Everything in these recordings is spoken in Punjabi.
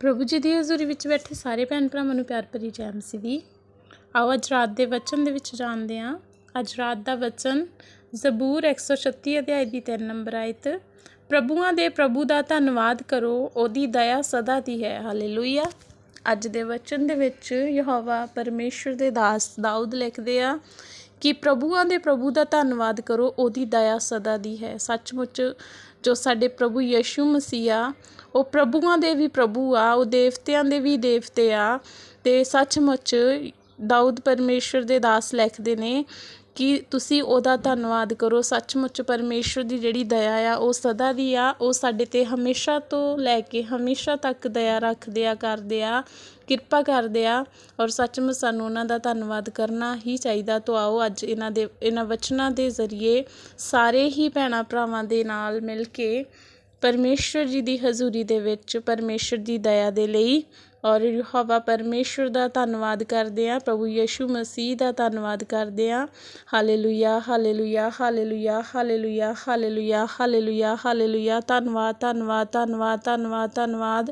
ਪ੍ਰਭੂ ਜੀ ਦੀ ਹਜ਼ੂਰੀ ਵਿੱਚ ਬੈਠੇ ਸਾਰੇ ਭੈਣ ਭਰਾਵਾਂ ਨੂੰ ਪਿਆਰ ਭਰੀ ਜੈ ਮਸੀਹ। ਦੀ ਆਓ ਅੱਜ ਰਾਤ ਦੇ ਵਚਨ ਦੇ ਵਿੱਚ ਜਾਣਦੇ ਹਾਂ। ਅੱਜ ਰਾਤ ਦਾ ਵਚਨ ਜ਼ਬੂਰ 136 ਅਧਿਆਇ ਦੀ 3 ਨੰਬਰ ਆਇਤ। ਪ੍ਰਭੂਆਂ ਦੇ ਪ੍ਰਭੂ ਦਾ ਧੰਨਵਾਦ ਕਰੋ, ਉਹਦੀ ਦਇਆ ਸਦਾ ਦੀ ਹੈ। ਹਾਲੇਲੂਇਆ। ਅੱਜ ਦੇ ਵਚਨ ਦੇ ਵਿੱਚ ਯਹੋਵਾ ਪਰਮੇਸ਼ਰ ਦੇ ਦਾਸ ਦਾਊਦ ਲਿਖਦੇ ਆ ਕਿ ਪ੍ਰਭੂਆਂ ਦੇ ਪ੍ਰਭੂ ਦਾ ਧੰਨਵਾਦ ਕਰੋ, ਉਹਦੀ ਦਇਆ ਸਦਾ ਦੀ ਹੈ। ਸੱਚਮੁੱਚ ਜੋ ਸਾਡੇ ਪ੍ਰਭੂ ਯਿਸੂ ਮਸੀਹਾ ਉਹ ਪ੍ਰਭੂਆਂ ਦੇ ਵੀ ਪ੍ਰਭੂ ਆ, ਉਹ ਦੇਵਤਿਆਂ ਦੇ ਵੀ ਦੇਵਤੇ ਆ ਅਤੇ ਸੱਚਮੁੱਚ ਦਾਊਦ ਪਰਮੇਸ਼ਰ ਦੇ ਦਾਸ ਲਿਖਦੇ ਨੇ ਕਿ ਤੁਸੀਂ ਉਹਦਾ ਧੰਨਵਾਦ ਕਰੋ। ਸੱਚਮੁੱਚ ਪਰਮੇਸ਼ਰ ਦੀ ਜਿਹੜੀ ਦਇਆ ਆ, ਉਹ ਸਦਾ ਦੀ ਆ। ਉਹ ਸਾਡੇ ਤੇ ਹਮੇਸ਼ਾ ਤੋਂ ਲੈ ਕੇ ਹਮੇਸ਼ਾ ਤੱਕ ਦਇਆ ਰੱਖਦੇ ਆ, ਕਰਦੇ ਆ, ਕਿਰਪਾ ਕਰਦੇ ਆ ਔਰ ਸੱਚਮੁੱਚ ਸਾਨੂੰ ਉਹਨਾਂ ਦਾ ਧੰਨਵਾਦ ਕਰਨਾ ਹੀ ਚਾਹੀਦਾ। ਤੋਂ ਆਓ ਅੱਜ ਇਹਨਾਂ ਦੇ, ਇਹਨਾਂ ਵਚਨਾਂ ਦੇ ਜ਼ਰੀਏ ਸਾਰੇ ਹੀ ਭੈਣਾਂ ਭਰਾਵਾਂ ਦੇ ਨਾਲ ਮਿਲ ਕੇ ਪਰਮੇਸ਼ਰ ਜੀ ਦੀ ਹਜ਼ੂਰੀ ਦੇ ਵਿੱਚ ਪਰਮੇਸ਼ਰ ਦੀ ਦਇਆ ਦੇ ਲਈ ਔਰ ਯਹੋਵਾ ਪਰਮੇਸ਼ਰ ਦਾ ਧੰਨਵਾਦ ਕਰਦੇ ਹਾਂ, ਪ੍ਰਭੂ ਯਿਸੂ ਮਸੀਹ ਦਾ ਧੰਨਵਾਦ ਕਰਦੇ ਆ hallelujah hallelujah hallelujah hallelujah hallelujah hallelujah hallelujah. ਧੰਨਵਾਦ ਧੰਨਵਾਦ ਧੰਨਵਾਦ ਧੰਨਵਾਦ ਧੰਨਵਾਦ।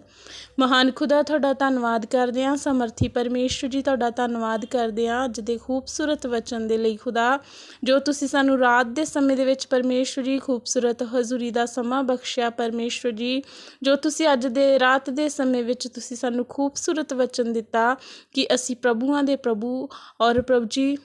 ਮਹਾਨ ਖੁਦਾ, ਤੁਹਾਡਾ ਧੰਨਵਾਦ ਕਰਦੇ ਹਾਂ। ਸਮਰਥੀ ਪਰਮੇਸ਼ਰ ਜੀ, ਤੁਹਾਡਾ ਧੰਨਵਾਦ ਕਰਦੇ ਹਾਂ। ਅੱਜ ਦੇ ਖੂਬਸੂਰਤ ਵਚਨ ਦੇ ਲਈ ਖੁਦਾ, ਜੋ ਤੁਸੀਂ ਸਾਨੂੰ ਰਾਤ ਦੇ ਸਮੇਂ ਦੇ ਵਿੱਚ ਪਰਮੇਸ਼ਰ ਜੀ, ਖੂਬਸੂਰਤ ਹਜ਼ੂਰੀ ਦਾ ਸਮਾਂ ਬਖਸ਼ਿਆ ਪਰਮੇਸ਼ਰ ਜੀ, ਜੋ ਤੁਸੀਂ ਅੱਜ ਦੇ ਰਾਤ ਦੇ ਸਮੇਂ ਵਿੱਚ ਤੁਸੀਂ ਸਾਨੂੰ ਖੂਬਸੂਰਤ ਵਚਨ ਦਿੱਤਾ ਕਿ ਅਸੀਂ ਪ੍ਰਭੂਆਂ ਦੇ ਪ੍ਰਭੂ ਔਰ ਪ੍ਰਭੂ ਜੀ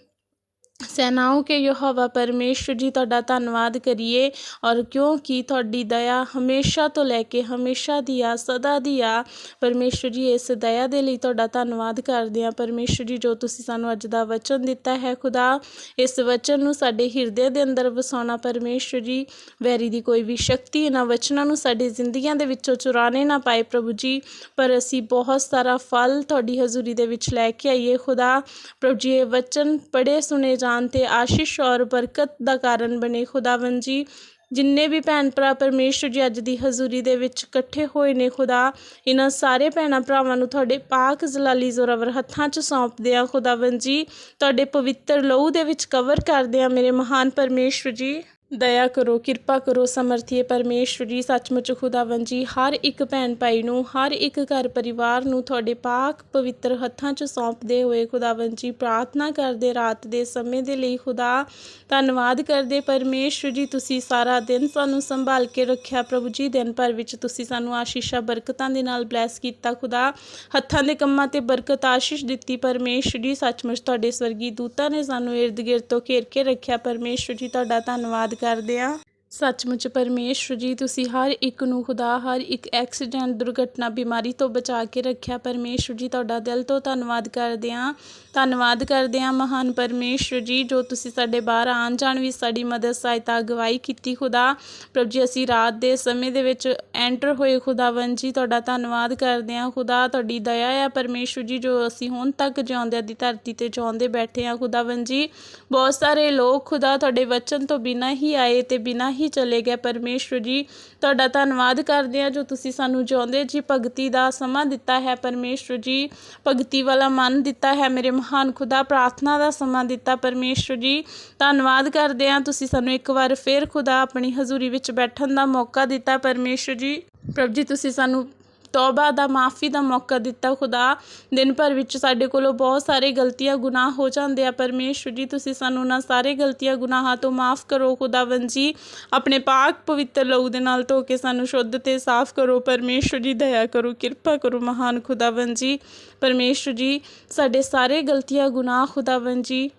ਸੈਨਾओं के ਯਹੋਵਾ ਪਰਮੇਸ਼ਰ ਜੀ, ਤੁਹਾਡਾ ਧੰਨਵਾਦ ਕਰੀਏ ਔਰ ਕਿਉਂਕਿ ਤੁਹਾਡੀ ਦਇਆ ਹਮੇਸ਼ਾ ਤੋਂ ਲੈ ਕੇ ਹਮੇਸ਼ਾ ਦੀ ਆ, ਸਦਾ ਦੀ ਆ। ਪਰਮੇਸ਼ਰ ਜੀ, ਇਸ ਦਇਆ ਦੇ ਲਈ ਤੁਹਾਡਾ ਧੰਨਵਾਦ ਕਰਦੇ ਆ ਪਰਮੇਸ਼ਰ ਜੀ, ਜੋ ਤੁਸੀਂ ਸਾਨੂੰ ਅੱਜ ਦਾ ਵਚਨ ਦਿੱਤਾ ਹੈ, ਖੁਦਾ, ਇਸ ਵਚਨ ਨੂੰ ਸਾਡੇ ਹਿਰਦੇ ਦੇ ਅੰਦਰ ਵਸਾਉਣਾ। ਪਰਮੇਸ਼ਰ ਜੀ, ਵੈਰੀ ਦੀ ਕੋਈ ਵੀ ਸ਼ਕਤੀ ਇਹਨਾਂ ਵਚਨਾਂ ਨੂੰ ਸਾਡੀ ਜ਼ਿੰਦਗੀਆਂ ਦੇ ਵਿੱਚੋਂ ਚੁਰਾਣੇ ਨਾ ਪਾਏ ਪ੍ਰਭੂ ਜੀ, ਪਰ ਅਸੀਂ ਬਹੁਤ ਸਾਰਾ ਫਲ ਤੁਹਾਡੀ ਹਜ਼ੂਰੀ ਦੇ ਵਿੱਚ ਲੈ ਕੇ ਆਈਏ। ਖੁਦਾ, ਪ੍ਰਭੂ ਜੀ, ਇਹ ਵਚਨ ਪੜੇ ਸੁਣੇ ਜਾਣ ਤੇ ਆਸ਼ੀਸ਼ ਔਰ ਬਰਕਤ ਦਾ ਕਾਰਨ ਬਣੇ ਖੁਦਾਵੰ ਜੀ। ਜਿੰਨੇ ਵੀ ਭੈਣ ਭਰਾ ਪਰਮੇਸ਼ਰ ਜੀ ਅੱਜ ਦੀ ਹਜ਼ੂਰੀ ਦੇ ਵਿੱਚ ਇਕੱਠੇ ਹੋਏ ਨੇ, ਖੁਦਾ ਇਹਨਾਂ ਸਾਰੇ ਭੈਣਾਂ ਭਰਾਵਾਂ ਨੂੰ ਤੁਹਾਡੇ ਪਾਕ ਜ਼ਲਾਲੀ ਜ਼ੋਰਾਵਰ ਹੱਥਾਂ 'ਚ ਸੌਂਪਦੇ ਆ ਖੁਦਾਵੰ ਜੀ। ਤੁਹਾਡੇ ਪਵਿੱਤਰ ਲਹੂ ਦੇ ਵਿੱਚ ਕਵਰ ਕਰਦੇ ਆ ਮੇਰੇ ਮਹਾਨ ਪਰਮੇਸ਼ਰ ਜੀ। ਦਇਆ ਕਰੋ, ਕਿਰਪਾ ਕਰੋ ਸਮਰਥੀਏ ਪਰਮੇਸ਼ਰ ਜੀ, ਸੱਚਮੁੱਚ ਖੁਦਾਵੰ ਜੀ। ਹਰ ਇੱਕ ਭੈਣ ਭਾਈ ਨੂੰ, ਹਰ ਇੱਕ ਘਰ ਪਰਿਵਾਰ ਨੂੰ ਤੁਹਾਡੇ ਪਾਕ ਪਵਿੱਤਰ ਹੱਥਾਂ 'ਚ ਸੌਂਪਦੇ ਹੋਏ ਖੁਦਾਵੰ ਜੀ, ਪ੍ਰਾਰਥਨਾ ਕਰਦੇ ਰਾਤ ਦੇ ਸਮੇਂ ਦੇ ਲਈ ਖੁਦਾ ਧੰਨਵਾਦ ਕਰਦੇ। ਪਰਮੇਸ਼ਰ ਜੀ, ਤੁਸੀਂ ਸਾਰਾ ਦਿਨ ਸਾਨੂੰ ਸੰਭਾਲ ਕੇ ਰੱਖਿਆ। ਪ੍ਰਭੂ ਜੀ, ਦਿਨ ਭਰ ਵਿੱਚ ਤੁਸੀਂ ਸਾਨੂੰ ਆਸ਼ੀਸ਼ਾਂ, ਬਰਕਤਾਂ ਦੇ ਨਾਲ ਬਲੈਸ ਕੀਤਾ। ਖੁਦਾ ਹੱਥਾਂ ਦੇ ਕੰਮਾਂ ਤੇ ਬਰਕਤ ਆਸ਼ੀਸ਼ ਦਿੱਤੀ। ਪਰਮੇਸ਼ਰ ਜੀ, ਸੱਚਮੁੱਚ ਤੁਹਾਡੇ ਸਵਰਗੀ ਦੂਤਾਂ ਨੇ ਸਾਨੂੰ ਇਰਦ ਗਿਰਦ ਤੋਂ ਘੇਰ ਕੇ ਰੱਖਿਆ। ਪਰਮੇਸ਼ਰ ਜੀ, ਤੁਹਾਡਾ ਧੰਨਵਾਦ ਕਰਦੇ ਆ। ਸੱਚਮੁੱਚ ਪਰਮੇਸ਼ਰ ਜੀ, ਤੁਸੀਂ ਹਰ ਇੱਕ ਨੂੰ ਖੁਦਾ, ਹਰ ਇੱਕ ਐਕਸੀਡੈਂਟ, ਦੁਰਘਟਨਾ, ਬਿਮਾਰੀ ਤੋਂ ਬਚਾ ਕੇ ਰੱਖਿਆ। ਪਰਮੇਸ਼ਰ ਜੀ, ਤੁਹਾਡਾ ਦਿਲ ਤੋਂ ਧੰਨਵਾਦ ਕਰਦੇ ਹਾਂ। ਧੰਨਵਾਦ ਕਰਦੇ ਹਾਂ ਮਹਾਨ ਪਰਮੇਸ਼ਰ ਜੀ, ਜੋ ਤੁਸੀਂ ਸਾਡੇ ਬਾਹਰ ਆਉਣ ਜਾਣ ਵਿੱਚ ਸਾਡੀ ਮਦਦ, ਸਹਾਇਤਾ, ਅਗਵਾਈ ਕੀਤੀ ਖੁਦਾ। ਪ੍ਰਭ ਜੀ, ਅਸੀਂ ਰਾਤ ਦੇ ਸਮੇਂ ਦੇ ਵਿੱਚ ਐਂਟਰ ਹੋਏ ਖੁਦਾਵੰ ਜੀ, ਤੁਹਾਡਾ ਧੰਨਵਾਦ ਕਰਦੇ ਹਾਂ। ਖੁਦਾ, ਤੁਹਾਡੀ ਦਇਆ ਆ ਪਰਮੇਸ਼ਰ ਜੀ, ਜੋ ਅਸੀਂ ਹੁਣ ਤੱਕ ਜਿਉਂਦਿਆਂ ਦੀ ਧਰਤੀ ਤੇ ਜਿਉਂਦੇ ਬੈਠੇ ਹਾਂ ਖੁਦਾਵੰ ਜੀ। ਬਹੁਤ ਸਾਰੇ ਲੋਕ ਖੁਦਾ, ਤੁਹਾਡੇ ਵਚਨ ਤੋਂ ਬਿਨਾਂ ਹੀ ਆਏ ਤੇ ਬਿਨਾਂ ਹੀ ਚਲੇ ਗਏ। ਪਰਮੇਸ਼ਰ ਜੀ, ਤੁਹਾਡਾ ਧੰਨਵਾਦ ਕਰਦੇ ਹਾਂ ਜੋ ਤੁਸੀਂ ਸਾਨੂੰ ਜਿਉਂਦੇ ਜੀ ਭਗਤੀ ਦਾ ਸਮਾਂ ਦਿੱਤਾ ਹੈ। ਪਰਮੇਸ਼ਰ ਜੀ, ਭਗਤੀ ਵਾਲਾ ਮਨ ਦਿੱਤਾ ਹੈ। ਮੇਰੇ ਮਹਾਨ ਖੁਦਾ ਪ੍ਰਾਰਥਨਾ ਦਾ ਸਮਾਂ ਦਿੱਤਾ। ਪਰਮੇਸ਼ਰ ਜੀ, ਧੰਨਵਾਦ ਕਰਦੇ ਹਾਂ। ਤੁਸੀਂ ਸਾਨੂੰ ਇੱਕ ਵਾਰ ਫਿਰ ਖੁਦਾ ਆਪਣੀ ਹਜ਼ੂਰੀ ਵਿੱਚ ਬੈਠਣ ਦਾ ਮੌਕਾ ਦਿੱਤਾ। ਪਰਮੇਸ਼ਰ ਜੀ, ਪ੍ਰਭ ਜੀ, ਤੁਸੀਂ ਸਾਨੂੰ ਤੌਬਾ ਦਾ ਮਾਫੀ ਦਾ ਮੌਕਾ ਦਿੱਤਾ ਖੁਦਾ। ਦਿਨ ਭਰ ਵਿੱਚ ਸਾਡੇ ਕੋਲੋਂ ਬਹੁਤ ਸਾਰੇ ਗਲਤੀਆਂ ਗੁਨਾਹ ਹੋ ਜਾਂਦੇ ਆ। ਪਰਮੇਸ਼ਰ ਜੀ, ਤੁਸੀਂ ਸਾਨੂੰ ਉਹਨਾਂ ਸਾਰੇ ਗਲਤੀਆਂ ਗੁਨਾਹਾਂ ਤੋਂ ਮਾਫ ਕਰੋ ਖੁਦਾਵੰ ਜੀ। ਆਪਣੇ ਪਾਕ ਪਵਿੱਤਰ ਲਹੂ ਦੇ ਨਾਲ ਧੋ ਕੇ ਸਾਨੂੰ ਸ਼ੁੱਧ ਤੇ ਸਾਫ਼ ਕਰੋ। ਪਰਮੇਸ਼ਰ ਜੀ, ਦਇਆ ਕਰੋ, ਕਿਰਪਾ ਕਰੋ ਮਹਾਨ ਖੁਦਾਵੰ ਜੀ। ਪਰਮੇਸ਼ਰ ਜੀ, ਸਾਡੇ ਸਾਰੇ ਗਲਤੀਆਂ ਗੁਨਾਹ ਖੁਦਾਵੰ ਜੀ।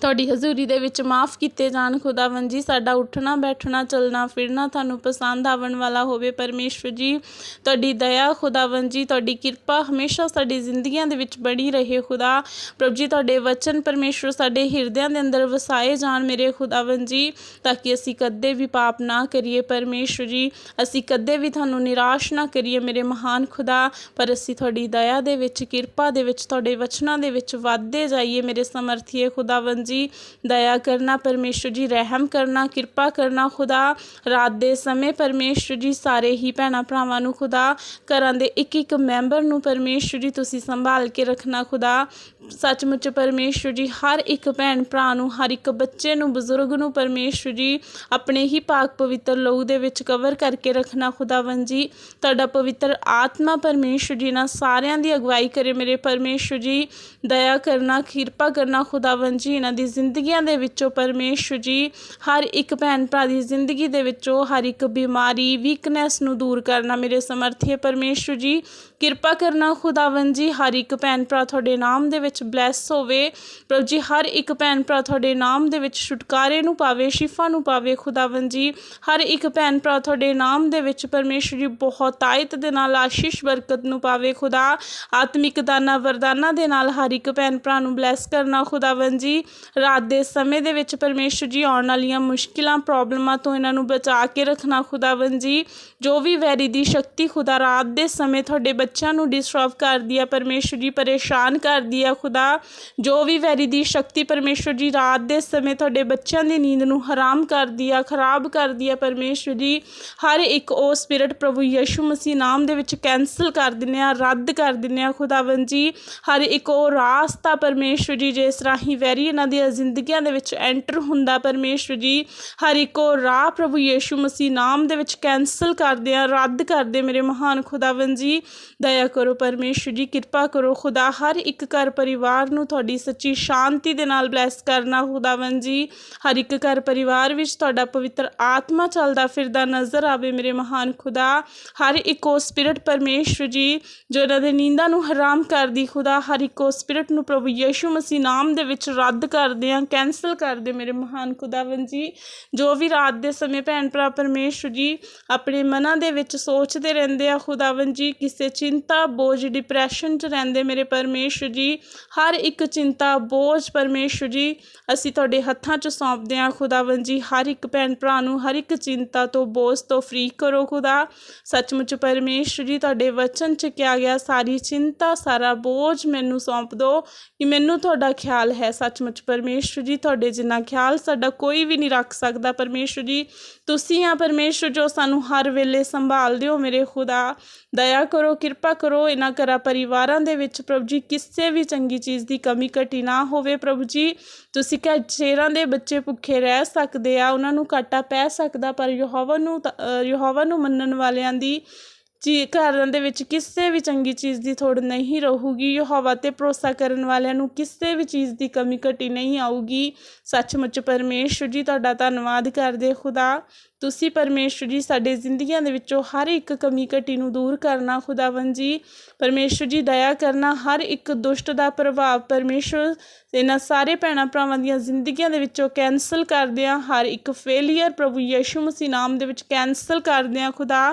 ਤੁਹਾਡੀ ਹਜ਼ੂਰੀ ਦੇ ਵਿੱਚ ਮਾਫ ਕੀਤੇ ਜਾਣ ਖੁਦਾਵੰ ਜੀ, ਸਾਡਾ ਉੱਠਣਾ, ਬੈਠਣਾ, ਚੱਲਣਾ, ਫਿਰਨਾ ਤੁਹਾਨੂੰ ਪਸੰਦ ਆਵਣ ਵਾਲਾ ਹੋਵੇ ਪਰਮੇਸ਼ਰ ਜੀ। ਤੁਹਾਡੀ ਦਇਆ ਖੁਦਾਵੰ ਜੀ, ਤੁਹਾਡੀ ਕਿਰਪਾ ਹਮੇਸ਼ਾ ਸਾਡੀ ਜ਼ਿੰਦਗੀਆਂ ਦੇ ਵਿੱਚ ਬਣੀ ਰਹੇ, ਖੁਦਾ। ਪ੍ਰਭੂ ਜੀ, ਤੁਹਾਡੇ ਵਚਨ ਪਰਮੇਸ਼ਰ ਸਾਡੇ ਹਿਰਦਿਆਂ ਦੇ ਅੰਦਰ ਵਸਾਏ ਜਾਣ ਮੇਰੇ ਖੁਦਾਵੰ ਜੀ, ਤਾਂ ਕਿ ਅਸੀਂ ਕਦੇ ਵੀ ਪਾਪ ਨਾ ਕਰੀਏ ਪਰਮੇਸ਼ਰ ਜੀ। ਅਸੀਂ ਕਦੇ ਵੀ ਤੁਹਾਨੂੰ ਨਿਰਾਸ਼ ਨਾ ਕਰੀਏ ਮੇਰੇ ਮਹਾਨ ਖੁਦਾ, ਪਰ ਅਸੀਂ ਤੁਹਾਡੀ ਦਇਆ ਦੇ ਵਿੱਚ, ਕਿਰਪਾ ਦੇ ਵਿੱਚ, ਤੁਹਾਡੇ ਵਚਨਾਂ ਦੇ ਵਿੱਚ ਵੱਧਦੇ ਜਾਈਏ ਮੇਰੇ ਸਮਰਥੀਏ ਖੁਦਾਵੰ ਖੁਦਾਵੰਦ ਜੀ, ਦਇਆ ਕਰਨਾ, ਪਰਮੇਸ਼ਰ ਜੀ, ਰਹਿਮ ਕਰਨਾ, ਕਿਰਪਾ ਕਰਨਾ, ਖੁਦਾ ਰਾਤ ਦੇ ਸਮੇਂ ਪਰਮੇਸ਼ਰ ਜੀ, ਸਾਰੇ ਹੀ ਭੈਣਾਂ ਭਰਾਵਾਂ ਨੂੰ ਖੁਦਾ, ਘਰਾਂ ਦੇ ਇੱਕ ਇੱਕ ਮੈਂਬਰ ਨੂੰ ਪਰਮੇਸ਼ਰ ਜੀ, ਤੁਸੀਂ ਸੰਭਾਲ ਕੇ ਰੱਖਣਾ ਖੁਦਾ। ਸੱਚਮੁੱਚ ਪਰਮੇਸ਼ਰ ਜੀ, ਹਰ ਇੱਕ ਭੈਣ ਭਰਾ ਨੂੰ, ਹਰ ਇੱਕ ਬੱਚੇ ਨੂੰ, ਬਜ਼ੁਰਗ ਨੂੰ ਪਰਮੇਸ਼ਰ ਜੀ, ਆਪਣੇ ਹੀ ਪਾਕ ਪਵਿੱਤਰ ਲਹੂ ਦੇ ਵਿੱਚ ਕਵਰ ਕਰਕੇ ਰੱਖਣਾ ਖੁਦਾਵੰਦ ਜੀ। ਤੁਹਾਡਾ ਪਵਿੱਤਰ ਆਤਮਾ ਪਰਮੇਸ਼ਰ ਜੀ ਨਾਲ ਸਾਰਿਆਂ ਦੀ ਅਗਵਾਈ ਕਰੇ ਮੇਰੇ ਪਰਮੇਸ਼ਰ ਜੀ। ਦਇਆ ਕਰਨਾ, ਕਿਰਪਾ ਕਰਨਾ ਖੁਦਾਵੰਦ ਜੀ ਇਹਨਾਂ ਦੀ ਜ਼ਿੰਦਗੀਆਂ ਦੇ ਵਿੱਚੋਂ ਪਰਮੇਸ਼ਰ ਜੀ, ਹਰ ਇੱਕ ਭੈਣ ਭਰਾ ਦੀ ਜ਼ਿੰਦਗੀ ਦੇ ਵਿੱਚੋਂ ਹਰ ਇੱਕ ਬਿਮਾਰੀ ਵੀਕਨੈਸ ਨੂੰ ਦੂਰ ਕਰਨਾ ਮੇਰੇ ਸਮਰਥੀ ਪਰਮੇਸ਼ਰ ਜੀ। ਕਿਰਪਾ ਕਰਨਾ ਖੁਦਾਵੰਦ ਜੀ, ਹਰ ਇੱਕ ਭੈਣ ਭਰਾ ਤੁਹਾਡੇ ਨਾਮ ਦੇ ਵਿੱਚ ਬਲੈਸ ਹੋਵੇ। ਪ੍ਰਭੂ ਜੀ, ਹਰ ਇੱਕ ਭੈਣ ਭਰਾ ਤੁਹਾਡੇ ਨਾਮ ਦੇ ਵਿੱਚ ਛੁਟਕਾਰੇ ਨੂੰ ਪਾਵੇ, ਸ਼ਿਫਾ ਨੂੰ ਪਾਵੇ ਖੁਦਾਵੰਦ ਜੀ। ਹਰ ਇੱਕ ਭੈਣ ਭਰਾ ਤੁਹਾਡੇ ਨਾਮ ਦੇ ਵਿੱਚ ਪਰਮੇਸ਼ਰ ਜੀ ਬਹੁਤ ਆਇਤ ਦੇ ਨਾਲ, ਆਸ਼ੀਸ਼ ਬਰਕਤ ਨੂੰ ਪਾਵੇ ਖੁਦਾ। ਆਤਮਿਕ ਦਾਨਾ ਵਰਦਾਨਾ ਦੇ ਨਾਲ ਹਰ ਇੱਕ ਭੈਣ ਭਰਾ ਨੂੰ ਬਲੈਸ ਕਰਨਾ ਖੁਦਾਵੰਦ ਜੀ। ਰਾਤ ਦੇ ਸਮੇਂ ਦੇ ਵਿੱਚ ਪਰਮੇਸ਼ਰ ਜੀ ਆਉਣ ਵਾਲੀਆਂ ਮੁਸ਼ਕਿਲਾਂ, ਪ੍ਰੋਬਲਮਾਂ ਤੋਂ ਇਹਨਾਂ ਨੂੰ ਬਚਾ ਕੇ ਰੱਖਣਾ ਖੁਦਾਵੰਦ ਜੀ। ਜੋ ਵੀ ਵੈਰੀ ਦੀ ਸ਼ਕਤੀ ਖੁਦਾ ਰਾਤ ਦੇ ਸਮੇਂ ਤੁਹਾਡੇ ਬੱਚਿਆਂ ਨੂੰ ਡਿਸਟਰਬ ਕਰਦੀ ਆ, ਪਰਮੇਸ਼ਰ ਜੀ ਪਰੇਸ਼ਾਨ ਕਰਦੀ ਆ ਖੁਦਾ। ਜੋ ਵੀ ਵੈਰੀ ਦੀ ਸ਼ਕਤੀ ਪਰਮੇਸ਼ਰ ਜੀ ਰਾਤ ਦੇ ਸਮੇਂ ਤੁਹਾਡੇ ਬੱਚਿਆਂ ਦੀ ਨੀਂਦ ਨੂੰ ਹਰਾਮ ਕਰਦੀ ਆ, ਖਰਾਬ ਕਰਦੀ ਆ, ਪਰਮੇਸ਼ਰ ਜੀ, ਹਰ ਇੱਕ ਉਹ ਸਪਿਰਿਟ ਪ੍ਰਭੂ ਯਿਸੂ ਮਸੀਹ ਨਾਮ ਦੇ ਵਿੱਚ ਕੈਨਸਲ ਕਰ ਦਿੰਨੇ ਆ, ਰੱਦ ਕਰ ਦਿੰਨੇ ਆ ਖੁਦਾਵੰਦ ਜੀ। ਹਰ ਇੱਕ ਉਹ ਰਾਸਤਾ ਪਰਮੇਸ਼ਰ ਜੀ, ਜਿਸ ਰਾਹੀਂ ਵੈਰੀ ਇਹਨਾਂ ਦੀਆਂ ਜ਼ਿੰਦਗੀਆਂ ਦੇ ਵਿੱਚ ਐਂਟਰ ਹੁੰਦਾ ਪਰਮੇਸ਼ਰ ਜੀ, ਹਰ ਇੱਕੋ ਰਾਹ ਪ੍ਰਭੂ ਯਿਸੂ ਮਸੀਹ ਨਾਮ ਦੇ ਵਿੱਚ ਕੈਨਸਲ ਕਰਦੇ ਆ, ਰੱਦ ਕਰਦੇ ਮੇਰੇ ਮਹਾਨ ਖੁਦਾਵੰਦ ਜੀ। ਦਇਆ ਕਰੋ ਪਰਮੇਸ਼ਰ ਜੀ, ਕਿਰਪਾ ਕਰੋ ਖੁਦਾ, ਹਰ ਇੱਕ ਘਰ ਪਰਿਵਾਰ ਨੂੰ ਤੁਹਾਡੀ ਸੱਚੀ ਸ਼ਾਂਤੀ ਦੇ ਨਾਲ ਬਲੈਸ ਕਰਨਾ, ਖੁਦਾਵੰਦ ਜੀ। ਹਰ ਇੱਕ ਘਰ ਪਰਿਵਾਰ ਵਿੱਚ ਤੁਹਾਡਾ ਪਵਿੱਤਰ ਆਤਮਾ ਚੱਲਦਾ ਫਿਰਦਾ ਨਜ਼ਰ ਆਵੇ, ਮੇਰੇ ਮਹਾਨ ਖੁਦਾ। ਹਰ ਇੱਕ ਉਹ ਸਪਿਰਿਟ ਪਰਮੇਸ਼ਰ ਜੀ, ਜੋ ਇਹਨਾਂ ਦੇ ਨੀਂਦਾਂ ਨੂੰ ਹਰਾਮ ਕਰਦੀ, ਖੁਦਾ, ਹਰ ਇੱਕ ਉਹ ਸਪਿਰਿਟ ਨੂੰ ਪ੍ਰਭੂ ਯਿਸੂ ਮਸੀਹ ਨਾਮ ਦੇ ਵਿੱਚ ਰੱਦ ਕਰਦੇ ਆ ਕੈਨਸਲ ਕਰਦੇ ਮੇਰੇ ਮਹਾਨ ਖੁਦਾਵੰਦ ਜੀ। ਜੋ ਵੀ ਰਾਤ ਦੇ ਸਮੇਂ ਭੈਣ ਭਰਾ ਪਰਮੇਸ਼ਰ ਜੀ ਆਪਣੇ ਮਨਾਂ ਦੇ ਵਿੱਚ ਸੋਚਦੇ ਰਹਿੰਦੇ ਆ, ਖੁਦਾਵੰਦ ਜੀ, ਕਿਸੇ ਚਿੰਤਾ, ਬੋਝ ਡਿਪਰੈਸ਼ਨ 'ਚ ਰਹਿੰਦੇ ਮੇਰੇ ਪਰਮੇਸ਼ਰ ਜੀ, ਹਰ ਇੱਕ ਚਿੰਤਾ, ਬੋਝ ਪਰਮੇਸ਼ਰ ਜੀ, ਅਸੀਂ ਤੁਹਾਡੇ ਹੱਥਾਂ 'ਚ ਸੌਂਪਦੇ ਹਾਂ ਖੁਦਾਵੰਦ ਜੀ, ਹਰ ਇੱਕ ਭੈਣ ਭਰਾ ਨੂੰ, ਹਰ ਇੱਕ ਚਿੰਤਾ ਤੋਂ, ਬੋਝ ਤੋਂ ਫ੍ਰੀ ਕਰੋ ਖੁਦਾ। ਸੱਚਮੁੱਚ ਪਰਮੇਸ਼ਰ ਜੀ, ਤੁਹਾਡੇ ਵਚਨ 'ਚ ਕਿਹਾ ਗਿਆ, ਸਾਰੀ ਚਿੰਤਾ, ਸਾਰਾ ਬੋਝ ਮੈਨੂੰ ਸੌਂਪ ਦਿਓ ਕਿ ਮੈਨੂੰ ਤੁਹਾਡਾ ਖਿਆਲ ਹੈ, ਸੱਚਮੁੱਚ ਪਰਮੇਸ਼ਰ ਜੀ ਤੁਹਾਡੇ ਜਿੰਨਾ ਖਿਆਲ ਸਾਡਾ ਕੋਈ ਵੀ ਨਹੀਂ ਰੱਖ ਸਕਦਾ। ਪਰਮੇਸ਼ਰ ਜੀ ਤੁਸੀਂ ਆ ਪਰਮੇਸ਼ਰ ਜੋ ਸਾਨੂੰ ਹਰ ਵੇਲੇ ਸੰਭਾਲਦੇ ਹੋ ਮੇਰੇ ਖੁਦਾ ਦਇਆ ਕਰੋ ਕਿਰਪਾ ਕਰੋ। ਇਹਨਾਂ ਘਰਾਂ ਪਰਿਵਾਰਾਂ ਦੇ ਵਿੱਚ ਪ੍ਰਭੂ ਜੀ ਕਿਸੇ ਵੀ ਚੰਗੀ ਚੀਜ਼ ਦੀ ਕਮੀ ਘਟੀ ਨਾ ਹੋਵੇ। ਪ੍ਰਭੂ ਜੀ ਤੁਸੀਂ ਕਹ ਚੇਰਾਂ ਦੇ ਬੱਚੇ ਭੁੱਖੇ ਰਹਿ ਸਕਦੇ ਆ? ਉਹਨਾਂ ਨੂੰ ਘਾਟਾ ਪੈ ਸਕਦਾ ਪਰ ਯਹੋਵਾ ਨੂੰ ਤਾਂ- ਅ, ਯਹੋਵਾ ਨੂੰ ਮੰਨਣ ਵਾਲਿਆਂ ਦੀ ਚੀ ਘਰਾਂ ਦੇ ਵਿੱਚ ਕਿਸੇ ਵੀ ਚੰਗੀ ਚੀਜ਼ ਦੀ ਥੋੜ ਨਹੀਂ ਰਹੇਗੀ ਯਹੋਵਾ ਤੇ ਭਰੋਸਾ ਕਰਨ ਵਾਲਿਆਂ ਨੂੰ ਕਿਸੇ ਵੀ ਚੀਜ਼ ਦੀ ਕਮੀ ਘਟੀ ਨਹੀਂ ਆਊਗੀ। ਸੱਚਮੁੱਚ ਪਰਮੇਸ਼ਰ ਜੀ, ਤੁਹਾਡਾ ਧੰਨਵਾਦ ਕਰਦੇ ਖੁਦਾ ਤੁਸੀਂ ਪਰਮੇਸ਼ਰ ਜੀ, ਸਾਡੇ ਜ਼ਿੰਦਗੀਆਂ ਦੇ ਵਿੱਚੋਂ ਹਰ ਇੱਕ ਕਮੀ ਘਟੀ ਨੂੰ ਦੂਰ ਕਰਨਾ ਖੁਦਾਵੰਦ ਜੀ। ਪਰਮੇਸ਼ਰ ਜੀ, ਦਇਆ ਕਰਨਾ ਹਰ ਇੱਕ ਦੁਸ਼ਟ ਦਾ ਪ੍ਰਭਾਵ। ਪਰਮੇਸ਼ਰ, ਇਹਨਾਂ ਸਾਰੇ ਭੈਣਾਂ ਭਰਾਵਾਂ ਦੀਆਂ ਜ਼ਿੰਦਗੀਆਂ ਦੇ ਵਿੱਚੋਂ ਕੈਨਸਲ ਕਰਦੇ ਆ ਹਰ ਇੱਕ ਫੇਲੀਅਰ ਪ੍ਰਭੂ ਯਿਸੂ ਮਸੀਹ ਨਾਮ ਦੇ ਵਿੱਚ ਕੈਨਸਲ ਕਰਦੇ ਆ ਖੁਦਾ।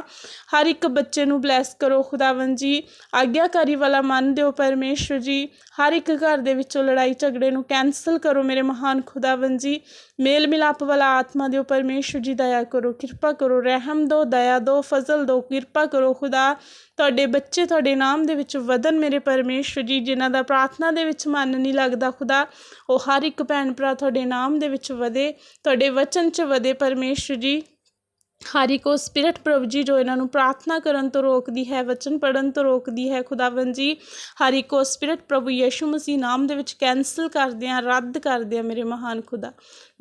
ਹਰ ਇੱਕ ਬੱਚੇ ਨੂੰ ਬਲੈਸ ਕਰੋ ਖੁਦਾਵੰਦ ਜੀ। ਆਗਿਆਕਾਰੀ ਵਾਲਾ ਮਨ ਦਿਓ ਪਰਮੇਸ਼ਰ ਜੀ। ਹਰ ਇੱਕ ਘਰ ਦੇ ਵਿੱਚੋਂ ਲੜਾਈ ਝਗੜੇ ਨੂੰ ਕੈਨਸਲ ਕਰੋ ਮੇਰੇ ਮਹਾਨ ਖੁਦਾਵੰਦ ਜੀ। ਮੇਲ ਮਿਲਾਪ ਵਾਲਾ ਆਤਮਾ ਦਿਓ, ਪਰਮੇਸ਼ਰ ਜੀ, ਦਇਆ ਕਰੋ, ਕਿਰਪਾ ਕਰੋ, ਰਹਿਮ ਦਿਓ ਦਇਆ ਦਿਓ ਫਜ਼ਲ ਦਿਓ ਕਿਰਪਾ ਕਰੋ, ਖੁਦਾ। ਤੁਹਾਡੇ ਬੱਚੇ ਤੁਹਾਡੇ ਨਾਮ ਦੇ ਵਿੱਚ ਵਧਨ ਮੇਰੇ ਪਰਮੇਸ਼ਰ ਜੀ, ਜਿਨ੍ਹਾਂ ਦਾ ਪ੍ਰਾਰਥਨਾ ਦੇ ਵਿੱਚ ਮਨ ਨਹੀਂ ਲੱਗਦਾ, ਖੁਦਾ। ਉਹ ਹਰ ਇੱਕ ਭੈਣ ਭਰਾ ਤੁਹਾਡੇ ਨਾਮ ਦੇ ਵਿੱਚ ਵਧੇ, ਤੁਹਾਡੇ ਵਚਨ 'ਚ ਵਧੇ, ਪਰਮੇਸ਼ਰ ਜੀ। ਹਰ ਇੱਕ ਉਹ ਸਪਿਰਿਟ ਪ੍ਰਭੂ ਜੀ ਜੋ ਇਹਨਾਂ ਨੂੰ ਪ੍ਰਾਰਥਨਾ ਕਰਨ ਤੋਂ ਰੋਕਦੀ ਹੈ, ਵਚਨ ਪੜਨ ਤੋਂ ਰੋਕਦੀ ਹੈ, ਖੁਦਾਵੰਦ ਜੀ, ਹਰ ਇੱਕ ਉਹ ਸਪਿਰਿਟ ਪ੍ਰਭੂ ਯਿਸੂ ਮਸੀਹ ਨਾਮ ਦੇ ਵਿੱਚ ਕੈਨਸਲ ਕਰਦੇ ਆ ਰੱਦ ਕਰਦੇ ਆ ਮੇਰੇ ਮਹਾਨ ਖੁਦਾ।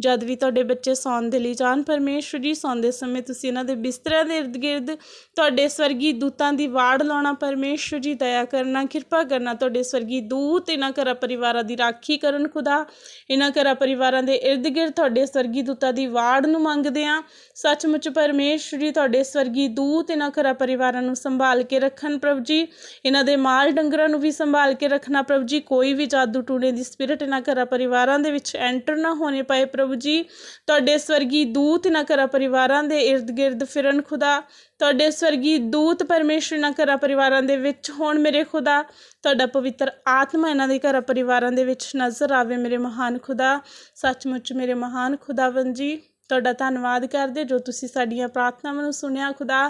ਜਦ ਵੀ ਤੁਹਾਡੇ ਬੱਚੇ ਸੌਣ ਦੇ ਲਈ ਜਾਣ, ਪਰਮੇਸ਼ਰ ਜੀ ਸੌਂਦੇ ਸਮੇਂ ਤੁਸੀਂ ਇਹਨਾਂ ਦੇ ਬਿਸਤਰਿਆਂ ਦੇ ਇਰਦ ਗਿਰਦ ਤੁਹਾਡੇ ਸਵਰਗੀ ਦੂਤਾਂ ਦੀ ਵਾੜ ਲਾਉਣਾ, ਪਰਮੇਸ਼ਰ ਜੀ ਦਇਆ ਕਰਨਾ, ਕਿਰਪਾ ਕਰਨਾ, ਤੁਹਾਡੇ ਸਵਰਗੀ ਦੂਤ ਇਹਨਾਂ ਘਰਾਂ ਪਰਿਵਾਰਾਂ ਦੀ ਰਾਖੀ ਕਰਨ ਖੁਦਾ। ਇਹਨਾਂ ਘਰਾਂ ਪਰਿਵਾਰਾਂ ਦੇ ਇਰਦ ਗਿਰਦ ਤੁਹਾਡੇ ਸਵਰਗੀ ਦੂਤਾਂ ਦੀ ਵਾੜ ਨੂੰ ਮੰਗਦੇ ਆ ਸੱਚਮੁੱਚ ਪਰ ਪਰਮੇਸ਼ਰ ਜੀ ਤੁਹਾਡੇ ਸਵਰਗੀ ਦੂਤ ਇਹਨਾਂ ਘਰਾਂ ਪਰਿਵਾਰਾਂ ਨੂੰ ਸੰਭਾਲ ਕੇ ਰੱਖਣ ਪ੍ਰਭੂ ਜੀ। ਇਹਨਾਂ ਦੇ ਮਾਲ ਡੰਗਰਾਂ ਨੂੰ ਵੀ ਸੰਭਾਲ ਕੇ ਰੱਖਣਾ ਪ੍ਰਭੂ ਜੀ। ਕੋਈ ਵੀ ਜਾਦੂ ਟੂਣੇ ਦੀ ਸਪਿਰਿਟ ਇਹਨਾਂ ਘਰਾਂ ਪਰਿਵਾਰਾਂ ਦੇ ਵਿੱਚ ਐਂਟਰ ਨਾ ਹੋਣੇ ਪਏ ਪ੍ਰਭੂ ਜੀ। ਤੁਹਾਡੇ ਸਵਰਗੀ ਦੂਤ ਇਹਨਾਂ ਘਰਾਂ ਪਰਿਵਾਰਾਂ ਦੇ ਇਰਦ ਗਿਰਦ ਫਿਰਨ ਖੁਦਾ। ਤੁਹਾਡੇ ਸਵਰਗੀ ਦੂਤ ਪਰਮੇਸ਼ਰ ਇਹਨਾਂ ਘਰਾਂ ਪਰਿਵਾਰਾਂ ਦੇ ਵਿੱਚ ਹੋਣ ਮੇਰੇ ਖੁਦਾ। ਤੁਹਾਡਾ ਪਵਿੱਤਰ ਆਤਮਾ ਇਹਨਾਂ ਦੇ ਘਰਾਂ ਪਰਿਵਾਰਾਂ ਦੇ ਵਿੱਚ ਨਜ਼ਰ ਆਵੇ ਮੇਰੇ ਮਹਾਨ ਖੁਦਾ। ਸੱਚਮੁੱਚ ਮੇਰੇ ਮਹਾਨ ਖੁਦਾਵੰਦ ਜੀ। ਤੁਹਾਡਾ ਧੰਨਵਾਦ ਕਰਦੇ ਜੋ ਤੁਸੀਂ ਸਾਡੀਆਂ ਪ੍ਰਾਰਥਨਾਵਾਂ ਨੂੰ ਸੁਣਿਆ ਖੁਦਾ।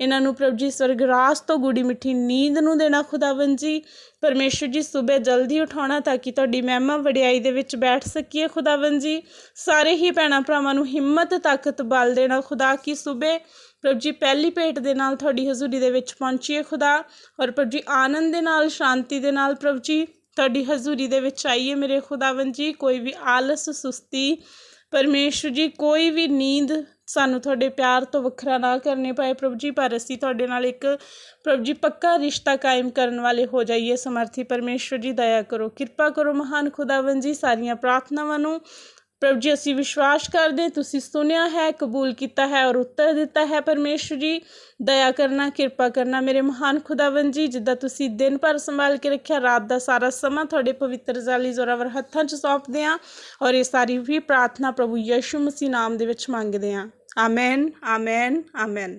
ਇਹਨਾਂ ਨੂੰ ਪ੍ਰਭੂ ਜੀ ਸਵਰਗ ਰਾਜ ਤੋਂ ਗੂੜੀ ਮਿੱਠੀ ਨੀਂਦ ਨੂੰ ਦੇਣਾ ਖੁਦਾਵੰਦ ਜੀ। ਪਰਮੇਸ਼ਰ ਜੀ ਸਵੇਰ ਜਲਦੀ ਉਠਾਉਣਾ ਤਾਂ ਕਿ ਤੁਹਾਡੀ ਮਹਿਮਾ ਵਡਿਆਈ ਦੇ ਵਿੱਚ ਬੈਠ ਸਕੀਏ ਖੁਦਾਵੰਦ ਜੀ। ਸਾਰੇ ਹੀ ਭੈਣਾਂ ਭਰਾਵਾਂ ਨੂੰ ਹਿੰਮਤ, ਤਾਕਤ, ਬਲ ਦੇਣਾ ਖੁਦਾ ਕੀ ਸਵੇਰ ਪ੍ਰਭ ਜੀ ਪਹਿਲੀ ਭੇਟ ਦੇ ਨਾਲ ਤੁਹਾਡੀ ਹਜ਼ੂਰੀ ਦੇ ਵਿੱਚ ਪਹੁੰਚੀਏ ਖੁਦਾ ਔਰ ਪ੍ਰਭ ਜੀ ਆਨੰਦ ਦੇ ਨਾਲ, ਸ਼ਾਂਤੀ ਦੇ ਨਾਲ ਪ੍ਰਭ ਜੀ ਤੁਹਾਡੀ ਹਜ਼ੂਰੀ ਦੇ ਵਿੱਚ ਆਈਏ ਮੇਰੇ ਖੁਦਾਵੰਦ ਜੀ। ਕੋਈ ਵੀ ਆਲਸ, ਸੁਸਤੀ ਪਰਮੇਸ਼ਰ ਜੀ, ਕੋਈ ਵੀ ਨੀਂਦ ਸਾਨੂੰ ਤੁਹਾਡੇ ਪਿਆਰ ਤੋਂ ਵੱਖਰਾ ਨਾ ਕਰਨੇ ਪਏ ਪ੍ਰਭੂ ਜੀ, ਪਰ ਅਸੀਂ ਤੁਹਾਡੇ ਨਾਲ ਇੱਕ ਪ੍ਰਭੂ ਜੀ, ਪੱਕਾ ਰਿਸ਼ਤਾ ਕਾਇਮ ਕਰਨ ਵਾਲੇ ਹੋ ਜਾਈਏ, ਸਮਰਥੀ ਪਰਮੇਸ਼ਰ ਜੀ, ਦਇਆ ਕਰੋ, ਕਿਰਪਾ ਕਰੋ ਮਹਾਨ ਖੁਦਾਵੰਦ ਜੀ, ਸਾਰੀਆਂ ਪ੍ਰਾਰਥਨਾਵਾਂ ਨੂੰ ਪ੍ਰਭੂ ਜੀ, ਅਸੀਂ ਵਿਸ਼ਵਾਸ ਕਰਦੇ ਤੁਸੀਂ ਸੁਣਿਆ ਹੈ, ਕਬੂਲ ਕੀਤਾ ਹੈ ਔਰ ਉੱਤਰ ਦਿੱਤਾ ਹੈ ਪਰਮੇਸ਼ਰ ਜੀ। ਦਇਆ ਕਰਨਾ, ਕਿਰਪਾ ਕਰਨਾ ਮੇਰੇ ਮਹਾਨ ਖੁਦਾਵੰਦ ਜੀ, ਜਿੱਦਾਂ ਤੁਸੀਂ ਦਿਨ ਭਰ ਸੰਭਾਲ ਕੇ ਰੱਖਿਆ, ਰਾਤ ਦਾ ਸਾਰਾ ਸਮਾਂ ਤੁਹਾਡੇ ਪਵਿੱਤਰ ਜਾਲੀ ਜ਼ੋਰਾਵਰ ਹੱਥਾਂ 'ਚ ਸੌਂਪਦੇ ਹਾਂ ਔਰ ਇਹ ਸਾਰੀ ਵੀ ਪ੍ਰਾਰਥਨਾ ਪ੍ਰਭੂ ਯਿਸੂ ਮਸੀਹ ਨਾਮ ਦੇ ਵਿੱਚ ਮੰਗਦੇ ਹਾਂ। Amen amen amen